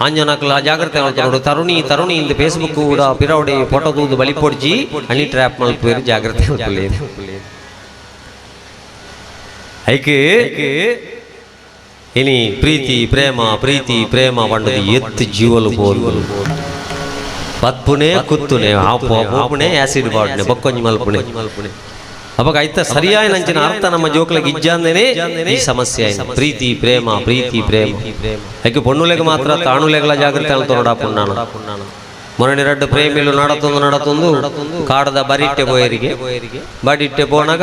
ಅಂಜನಕ್ಲ ಜಾಗ್ರತೆ ಮಾಡ್ಕೊಂಡು ತರುಣಿ ತರುಣಿ ಇಂದ ಫೇಸ್ಬುಕ್ ಕೂಡ ಪಿರವಡಿ ಫೋಟೋ ತೂದು ಬಲಿ ಪೊಡ್ಜಿ ಹನಿ ಟ್ರ್ಯಾಪ್ ಮಲ್ಪೇರು ಜಾಗ್ರತೆ ಮಾಡ್ಕೊಳ್ಳಿ ಐಕೆ ಇನಿ ಪ್ರೀತಿ ಪ್ರೇಮ ಪ್ರೀತಿ ಪ್ರೇಮ ಪಂಡದು ಎತ್ತು ಜೀವಲು ಬೋಲು ಬತ್ಪುಣೆ ಕುತ್ತುನೆ ಆಪು ಆಪುಣೆ ಆಸಿಡ್ ಬಾಡ್ನೆ ಬಕ್ಕೊಂಜಿ ಮಲ್ಪುಣೆ ಅವಾಗ ಆಯ್ತಾ ಸರಿಯಾಗಿ ನಂಚಿನ ಅರ್ಥ ನಮ್ಮ ಜೋಕ್ಲಗೆ ಇಜ್ಜಂದೇನೆ ಈ ಸಮಸ್ಯೆ ಪ್ರೀತಿ ಪ್ರೇಮ ಪ್ರೀತಿ ಪ್ರೇಮ. ಯಾಕೆ ಪೊಣ್ಣುಲೆಗೆ ಮಾತ್ರ ತಾಣುಲೆಗಳ ಜಾಗೃತಿ ಅಂತ ನೋಡಾಪುಣ್ಣಾನ ಮೊನ್ನೆ ಎರಡು ಪ್ರೇಮಿಲು ನಡತೊಂದು ನಡತೊಂದು ಕಾಡದ ಬರಿಟ್ಟೆ ಬೋಯರಿಗೆ. ಬಡಿಟ್ಟೆ ಪೋನಾಗ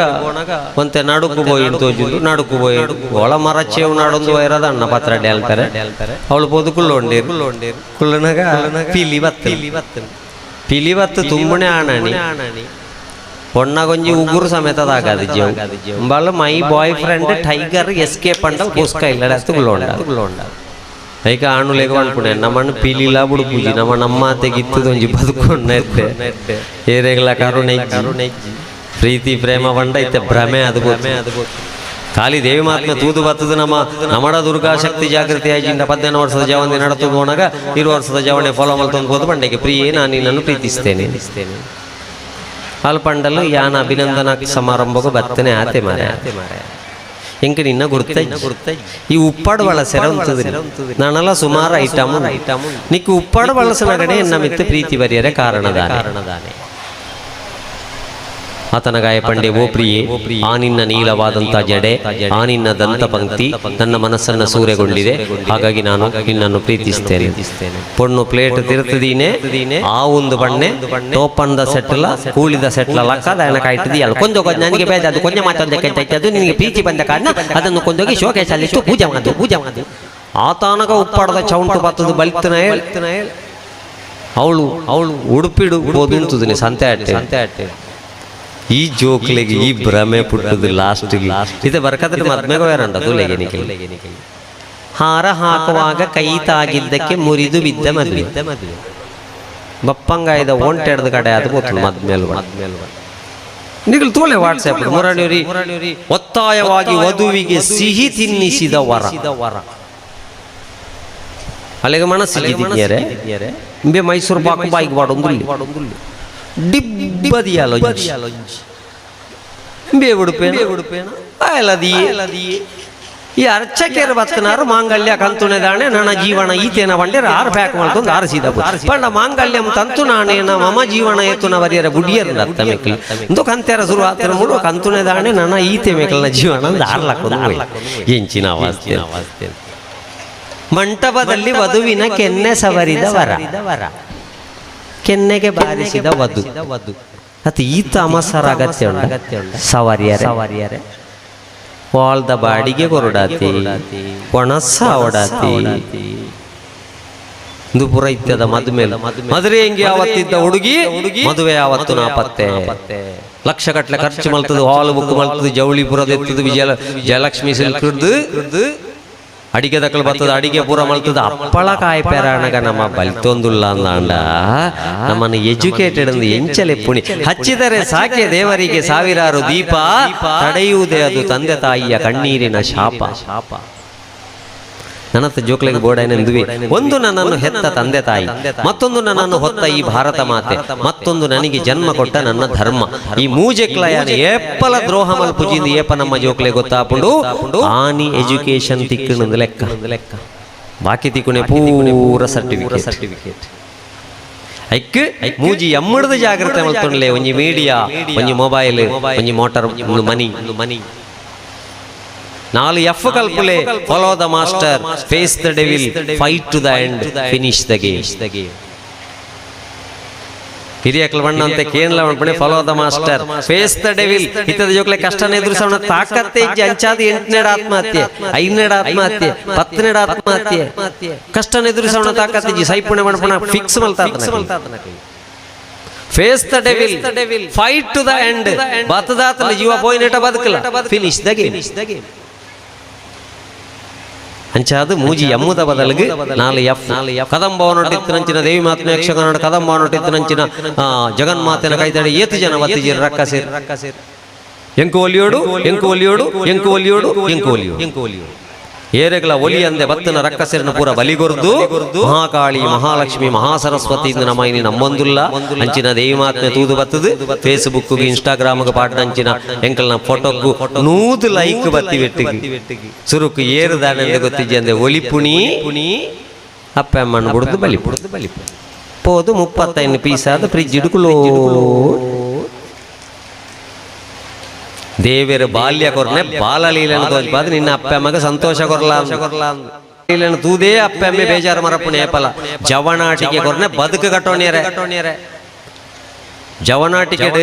ಒಂತೆ ನಡುಕು ಬೋಯಿ ತೋಜಿದ್ದು ನಡುಕು ಬೋಯಿ. ಒಳ ಮರ ಚೇವು ನಾಡೊಂದು ವೈರದ ಅಣ್ಣ ಪತ್ರಡ್ಡೆ ಹೇಳ್ತಾರೆ ಅವಳು ಬೋದು ಕುಳ್ಳೊಂಡಿ ಕುಳ್ಳನಾಗ ಪಿಲಿ ಬತ್ತ ಪಿಲಿ ಬತ್ತ ತುಂಬನೇ ಆಣಾಣಿ. ಹೊಣ್ಣಾಗೊಂಜಿ ಉಗುರು ಸಮೇತ ಸಮೇತದಾಗದ ಜೀವ ಬಲ್ಲ ಮೈ ಬಾಯ್ ಫ್ರೆಂಡ್ ಟೈಗರ್ ಕೆ ಅಂತ ಕೂಸ್ಕೈಲ್ಲ ಅಸ್ತುಗಳೋಂಡ ಐಕ ಆಣು ಲೇಗ ಅನ್ಕೊಂಡೆ ನಮ್ಮನ್ನು ಪೀಲಿಲ್ಲ ಬಿಡು ಪೂಜಿ ನಮ್ಮನ್ನ ಅಮ್ಮ ತೆಗಿತ್ತದೊಂಜಿ ಬದುಕೊಂಡು ನೆಟ್ಟೆ ಏರೇಗಲ ಕಾರು ನೆಜ್ಜಿ ಪ್ರೀತಿ ಪ್ರೇಮ ಬಂಡ ಐತೆ ಭ್ರಮೆ ಅದು ಭ್ರಮೆ ಅದು ಖಾಲಿ ದೇವಿ ಮಾತ್ಮೆ ತೂದು ಬತ್ತದ ನಮ ನಮ್ಮಡ ದುರ್ಗಾ ಶಕ್ತಿ ಜಾಗೃತಿ ಆಯ್ತು ಹದಿನೈದು ವರ್ಷದ ಜವಾನಿ ನಡೆತದ ಒಣಗ ಇರು ವರ್ಷದ ಜವಾಣೆ ಫಾಲೋ ಮಾಡ್ತಾ ಹೋದ ಬಂಡೆಗೆ ಪ್ರಿಯೇ ನಾನು ನಿನ್ನನ್ನು ಪ್ರೀತಿಸ್ತೇನೆ ಅಲ್ಪಂಡಲು ಯಾನ ಅಭಿನಂದನಾ ಸಮಾರಂಭಕ್ಕೂ ಬರ್ತನೆ ಆತೆ ಮಾರೆ. ಆತೆ ಮಾರೆ ಇಂಕ ನಿನ್ನ ಗುರ್ತ. ಈ ಉಪ್ಪಾಡು ಬಳಸೆರ ಉಂಟು ನಾನೆಲ್ಲ ಸುಮಾರು ಐಟಮ್ ಐಟಮ್ ನಿಕ್ಕು ಉಪ್ಪಾಡು ಬಳಸನ ಕಡೆ ಎನ್ನ ಪ್ರೀತಿ ಬರೆಯರೆ ಕಾರಣದ ಕಾರಣದಾನೆ. ಆತನ ಗಾಯಪಂಡೆ ಓ ಪ್ರಿಯೆ ಆ ನಿನ್ನ ನೀಲವಾದಂತ ಜಡೆ ಆ ನಿನ್ನ ದಂತ ಪಂಕ್ತಿ ನನ್ನ ಮನಸ್ಸನ್ನ ಸೂರೆಗೊಂಡಿದೆ. ಹಾಗಾಗಿ ನಾನು ನಿನ್ನನ್ನು ಪ್ರೀತಿಸ್ತೇನೆ. ಪೊಣ್ಣು ಪ್ಲೇಟ್ ತಿರುತ್ತದೀನೆ ಆ ಒಂದು ಬಣ್ಣೆ ಟೋಪಂದ ಸೆಟ್ಲ ಕೂಳಿದ ಸೆಟ್ಲ ಲಕ್ಕ ದಯನ ಕೊಂದು ಕೊಂದು ನನಗೆ ಬೇಡ ಅದು ಕೊಂಚ ಮಾತಾಡೋದಕ್ಕೆ ಅದು ನಿನಗೆ ಪ್ರೀತಿ ಬಂದ ಕಾರಣ ಅದನ್ನು ಕೊಂದೋಗಿ ಶೋಕೇಶಲ್ಲಿ ಇಟ್ಟು ಪೂಜೆ ಮಾಡು ಪೂಜೆ ಮಾಡು ಆತನಗ ಉಪ್ಪಾಡದ ಚೌಂಟು ಬತ್ತದು ಬಲ್ತನ ಅವಳು ಅವಳು ಉಡುಪಿಡು ಓದುಂತುದಿನಿ ಸಂತೆ ಅಟ್ಟೆ. ಸಂತೆ ಅಟ್ಟೆ. ಈ ಜೋಕ್ಲೆಗೆ ಈ ಭ್ರಮೆ ಪುಟ್ಟದು ಲಾಸ್ಟ್ ಇದು ಬರ್ಕದ್ರೆ ಮದ್ಮೆಗೆ ಬೇರಂಡ ತುಲೆಗೆ ಹಾರ ಹಾಕುವಾಗ ಕೈ ತಾಗಿದ್ದಕ್ಕೆ ಮುರಿದು ಬಿದ್ದ ಮದುವೆ. ಮದುವೆ ಬಪ್ಪಂಗಾಯ್ದ ಒಂಟೆಡ್ದ ಕಡೆ ಅದು ಗೊತ್ತು ಮದ್ಮೇಲ್ ನಿಗಲ್ ತೋಳೆ ವಾಟ್ಸ್ಆಪ್ ಮುರಣಿಯರಿ ಒತ್ತಾಯವಾಗಿ ವಧುವಿಗೆ ಸಿಹಿ ತಿನ್ನಿಸಿದ ವರ. ಅಲ್ಲಿಗೆ ಮನಸ್ಸಿಗೆ ಮೈಸೂರು ಬಾಕು ಬಾಯಿಗೆ ಬಾಡೊಂದು ಬೇವುಡುಪೇನ ಈ ಅರ್ಚಕೇರು ಬತ್ತನಾರು ಮಾಂಗಲ್ಯ ಕಂತುನೆದಾಣೆ ನನ್ನ ಜೀವನ ಈತೇನ ಬಂಡೆರ ಆರು ಪ್ಯಾಕ್ ಮಾಡ್ಕೊಂಡು ಆರಿಸಿದ ಪಂಡ ಮಾಂಗಲ್ಯಂ ತಂತು ನಾನೇನ ಮಮ ಜೀವನ ಏತುನ ಬರಿಯರ ಬುಡಿಯರ ಅರ್ಥ ಮೆಕ್ಲಿ ಇಂದು ಕಂತೆರ ಶುರು ಆತರ ಮುಡು ಕಂತುನೆ ದಾಣೆ ನನ್ನ ಈತೆ ಮೇಕಲ್ನ ಜೀವನ ಎಂಚಿನ ಅವಸ್ಥೆ ಅವಸ್ಥೆ ಮಂಟಪದಲ್ಲಿ ವಧುವಿನ ಕೆನ್ನೆ ಸವರಿದ ವರ ವರ ಕೆನ್ನೆಗೆ ಬಾರಿಸಿದ ವಧು. ವಧು. ಅದು ಈ ತಮಸರ ಅಗತ್ಯ ಅಗತ್ಯ ಸವರಿಯರೆ. ಸವಾರಿಯರೆ. ವಾಳ್ದ ಬಾಡಿಗೆ ಕೊರಡಾತಿ. ಒಣಸ ಇದು ಪುರ ಇತ್ಯದ ಮದುಮೇಲೆ ಮದುವೆ ಹೆಂಗೆ ಯಾವತ್ತಿದ್ದ ಹುಡುಗಿ? ಮದುವೆ ಯಾವತ್ತು ನಾ ಪತ್ತೆ ಲಕ್ಷ ಗಟ್ಟಲೆ ಖರ್ಚು ಮಲ್ತದು ಹಾಲು ಬುಕ್ ಮಲ್ತದು ಜವಳಿ ಪುರದ ಎತ್ತದು ವಿಜಯ ಜಯಲಕ್ಷ್ಮಿ ಸಿಲ್ಕ್ ಹಿಡ್ದು ಅಡಿಗೆ ದಕ್ಕಲು ಬರ್ತದ ಅಡಿಗೆ ಪೂರ ಮಲ್ತದ ಅಪ್ಪಳ ಕಾಯಿ ಪೆರಾಣಗ ನಮ್ಮ ಬಲಿತೊಂದುಲ್ಲ ಅಂದಾಂಡ ನಮ್ಮನ್ನು ಎಜುಕೇಟೆಡ್ ಅಂದು ಎಂಚಲೆ ಪುಣಿ ಹಚ್ಚಿದರೆ ಸಾಕೆ ದೇವರಿಗೆ ಸಾವಿರಾರು ದೀಪ ತಡೆಯುವುದೇ ಅದು ತಂದೆ ತಾಯಿಯ ಕಣ್ಣೀರಿನ ಶಾಪ ಶಾಪ ನನ್ನತ್ತ ಜೋಕ್ಲೆಗೆ ಬೋಡನೆಂದುವೆ ಒಂದು ನನ್ನನ್ನು ಹೆತ್ತ ತಂದೆ ತಾಯಿ. ಮತ್ತೊಂದು ನನ್ನನ್ನು ಹೊತ್ತ ಈ ಭಾರತ ಮಾತೆ. ಮತ್ತೊಂದು ನನಗೆ ಜನ್ಮ ಕೊಟ್ಟ ನನ್ನ ಧರ್ಮ. ಈ ಮೂಜೆಕ್ಲಯನ ಏಪ್ಪಲ ದ್ರೋಹ ಮಲ್ಪುಜಿಂದ ಏಪ ನಮ್ಮ ಜೋಕ್ಲೆ ಗೊತ್ತಾಪುಂಡು ಆನಿ ಎಜುಕೇಶನ್ ತಿಕ್ಕಣದ ಲೆಕ್ಕ. ಲೆಕ್ಕ. ಬಾಕಿ ತಿಕ್ಕುನೆ ಪೂರ ಸರ್ಟಿಫಿಕೇಟ್. ಸರ್ಟಿಫಿಕೇಟ್. ಐಕ್ ಮೂಜಿ ಎಮ್ಮಡದ ಜಾಗ್ರತೆ ಮಲ್ತೊಂಡ್ಲೆ ಒಂಜಿ ಮೀಡಿಯಾ ಒಂಜಿ ಮೊಬೈಲ್ ಒಂಜಿ ಮೋಟಾರ್ ಮನಿ. ಮನಿ. ನಾಲ್ F ಕಲ್ಪುಲೆ follow the master face the devil fight to the end finish the game ಹಿರಿಯಕ್ಲ ಬಣ್ಣ ಅಂತ ಕೇನ್ಲ ಮಾಡ್ಪಣೆ follow the master face the devil ಇತ್ತದ ಜೋಕ್ಲೆ ಕಷ್ಟನ ಎದುರಿಸೋಣ ತಾಕತ್ತೆ ಇಜ್ಜಿ ಅಂಚಾದ ಎಂಟನೇಡ ಆತ್ಮಹತ್ಯೆ ಐದನೇಡ ಆತ್ಮಹತ್ಯೆ ಪತ್ತನೇಡ ಆತ್ಮಹತ್ಯೆ ಕಷ್ಟನ ಎದುರಿಸೋಣ ತಾಕತ್ತೆ ಇಜ್ಜಿ ಸೈಪುಣೆ ಮಾಡ್ಪಣ fix ಮಲ್ತಾತನ face the devil fight to the end ಬತದಾತನ ಜೀವ ಪೋಯಿನೆಟ ಬದುಕಲ್ಲ. ಫಿನಿಶ್ ದ ಗೇಮ್ ಅಂಚಾದು ಮೂಜಿ ಎಮ್ಮುದ ఎఫ్ ನಾಲು ಎಫ್. ನಾಲು ಎಫ್. ಕದಂಬವನೊಟ್ಟಿತ್ತು ನಂಚಿನ ದೇವಿ ಮಾತಿನ ಯಕ್ಷಗಾನ ಕದಂಬವನೊಟ್ಟಿತ್ತು ನಂಚಿನ ಆ, ಜಗನ್ಮಾತೆನ ಕೈತಡಿ ಏತು ಜನ ಒತ್ತಿಜಿರ ರಕ್ಕ ಎಂಕೋಲಿಯೋಡು ರಕ್ಕ ಸೇರಿ ಎಂಕು ಒಲಿಯೋಡು. ಏರೆಗಳ ಒಲಿ ಅಂದೆ ಬತ್ತನ ರಕ್ಕಸೆರನ್ನು ಪೂರ ಬಲಿಗೊರ್ದು ಮಹಾಕಾಳಿ ಮಹಾಲಕ್ಷ್ಮಿ ಮಹಾಸರಸ್ವತಿ ಇಂದು ನಮೈನಿ ನಮ್ಮೊಂದುಲ್ಲ ಅಂಚಿನ ದೇವಿಮಾತ್ಮೆ ತೂದು ಬತ್ತದು ಫೇಸ್ಬುಕ್ ಇನ್ಸ್ಟಾಗ್ರಾಮ್ ಪಾಡ್ನ ಅಂಚಿನ ಎಂಕಲ್ನ ಫೋಟೋಕ್ಕೂ ನೂದು ಲೈಕ್ ಬತ್ತಿ ಬೆಟ್ಟಿಗೆ ಸುರುಕು ಏರು ದಾನೆ ಗೊತ್ತಿಜ್ಜಿ ಅಂದೆ ಒಲಿ ಪುಣಿ ಪುಣಿ ಅಪ್ಪ ಅಮ್ಮನ ಬಿಡುದು ಬಲಿ ಬಿಡುದು ಬಲಿ போது முப்பத்தைந்து பீஸாவது ஃப்ரிட்ஜ் ಇಡುಕುಲೋ ದೇವರ ಬಾಲ್ಯ ಕೊರ್ನೆ ಬಾಲಲೀಲನ ತೋಜ್ಪಾದ ನಿನ್ನ ಅಪ್ಪ ಅಮ್ಮಗ ಸಂತೋಷ ಕೊರ್ಲ ಲೀಲನ ತೂದೇ ಅಪ್ಪ ಅಮ್ಮೆ ಬೇಜಾರು ಮರಪ್ಪು ನೇಪಲ ಜವನಾಟಿಕೆ ಕೊರ್ನೆ ಬದುಕು ಕಟ್ಟೋಣಿಯರೆ ಜವನಾಟಿಕೆಡ್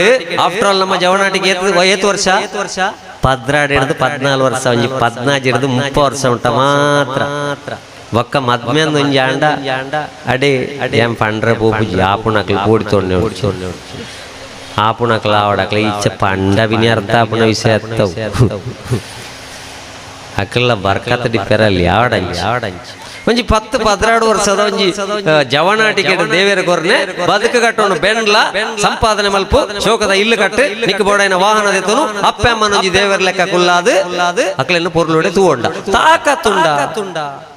ಆಫ್ಟರ್ ಆಲ್ ನಮ್ಮ ಜವನಾಟಿಕೆ ಏತ್ ಏತ್ ವರ್ಷ ವರ್ಷ ಪದ್ರಾಡ್ ಹಿಡಿದು ಪದ್ನಾಲ್ಕು ವರ್ಷ ಒಂಜಿ ಪದ್ನಾಜ್ ಹಿಡಿದು ಮುಪ್ಪ ವರ್ಷ ಉಂಟ ಮಾತ್ರ ಒಕ್ಕ ಮದ್ಮೆಂದ್ ಒಂಜಿ ಅಂಡ ಅಡೆ ಏನ್ ಪಂಡ್ರೆ ಪೋಪುಜಿ ಆಪುಣಕ್ಲು ಕೂಡಿ ತೊಣ್ಣೆ आपण अकला अडाकला इच्छा पांडा बिनी अर्थ आपण विषय अक्कला बरकातडी पेराली आवडायची आवडायची ಒಂಜಿ ಪತ್ತು ಪದ್ರಾಡು ವರ್ಷದ ಒಂಜಿ ಆ, ಜವನಾಟಿಕೆ ದೇವೇರ ಕೊರ್ನೆ ಬದುಕು ಕಟ್ಟೋಣ ಬೆಂಡ್ಲ ಸಂಪಾದನೆ ಮಲ್ಪು ಶೋಕದ ಇಲ್ಲು ಕಟ್ಟು ನಿಕ್ಕ ಬೋಡೈನ ವಾಹನ ದೇತನು ಅಪ್ಪ ಅಮ್ಮನೊಂಜಿ ದೇವರ ಲೆಕ್ಕ ಕುಲ್ಲಾದು ಅಕ್ಲೆನ್ನು ಪೊರ್ಲುಡೆ ತೂಂಡ ತಾಕತ್ತುಂಡ.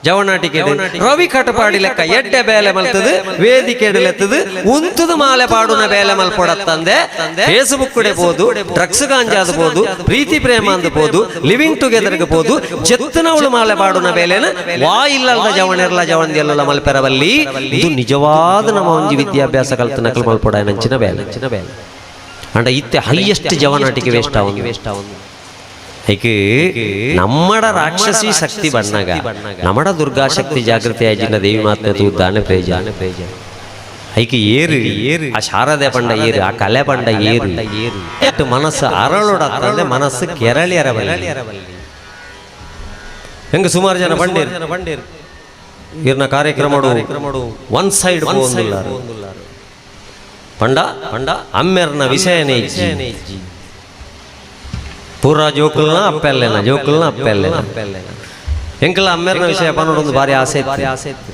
ಜವನಾಟಿಕೆ ರವಿ ಕಟಪಾಡಿ ಲೆಕ್ಕ ಎಡ್ಡೆ ಬೇಲೆ ಮಲ್ತದು ವೇದಿಕೆ ಲೆತ್ತದು ಉಂತುದು ಮಾಲೆ ಪಾಡುನ ಬೇಲೆ ಮಲ್ಪಡತ್ತಂದೆ ಫೇಸ್ಬುಕ್ ಬೋದು ಡ್ರಗ್ಸ್ ಗಾಂಜಾದ ಬೋದು ಪ್ರೀತಿ ಪ್ರೇಮ ಅಂದ ಬೋದು ಲಿವಿಂಗ್ ಟುಗೆದರ್ ಬೋದು ಜತ್ತನವಳು ಮಾಲೆ ಪಾಡುನ ಬೇಲೆನ ವಾ ಇಲ್ಲದ ಜವಣೆರ್ಲ ಜವಣದಿ ಎಲ್ಲ ಮಲ್ಪೆರವಲ್ಲಿ? ಇದು ನಿಜವಾದ ನಮ್ಮ ಒಂಜಿ ವಿದ್ಯಾಭ್ಯಾಸ ಕಲ್ತು ನಕಲು ಮಲ್ಪೊಡ ನಂಚಿನ ಬೇಲೆ ನಂಚಿನ ಬೇಲೆ ಅಂಡ ಇತ್ತೆ ಹೈಯೆಸ್ಟ್ ಜವನಾಟಿಕೆ ವೇಸ್ಟ್ ಆವಂದು ವೇಸ್ಟ್ ಆವೊಂದು ಐಕೆ, ನಮ್ಮಡ ರಾಕ್ಷಸಿ ಶಕ್ತಿ ಬಣ್ಣಗ, ನಮ್ಮಡ ದುರ್ಗಾ ಶಕ್ತಿ ಜಾಗೃತಿ ಆಜಿನ ದೇವಿ ಮಾತ್ಮೆ ತೂದ್ದಾನೆ ಪ್ರೇಜ ಪ್ರೇಜ ಐಕೆ, ಏರು ಏರು ಆ ಶಾರದೆ ಪಂಡ ಏರು, ಆ ಕಲೆ ಪಂಡ ಏರು ಎಷ್ಟು ಮನಸ್ಸು ಅರಳೋಡತ್ತಂದ್ರೆ ಮನಸ್ಸು ಕೆರಳಿಯರ ಹೆಂಗ ಸುಮಾರು ಜನ ಬಂಡೇರು ಬಂಡೇರು ಇರ್ನ ಕಾರ್ಯಕ್ರಮ ಒನ್ ಸೈಡ್ ಪಂಡ? ಪಂಡ? ಅಮ್ಮೆರ್ನ ವಿಷಯನೇ ಪೂರ ಜೋಕುಲ್ನ ಅಪ್ಪೆಲ್ಲೆನ ಜೋಕುಲ್ನ ಅಪ್ಪೆಲ್ಲೆನ ಎಂಕಲ್ಲ ಅಮ್ಮೆರ್ನ ವಿಷಯ ಪನ್ನೋಡೊಂದು ಭಾರಿ ಆಸೆ ಭಾರಿ ಆಸೆ ಇತ್ತು.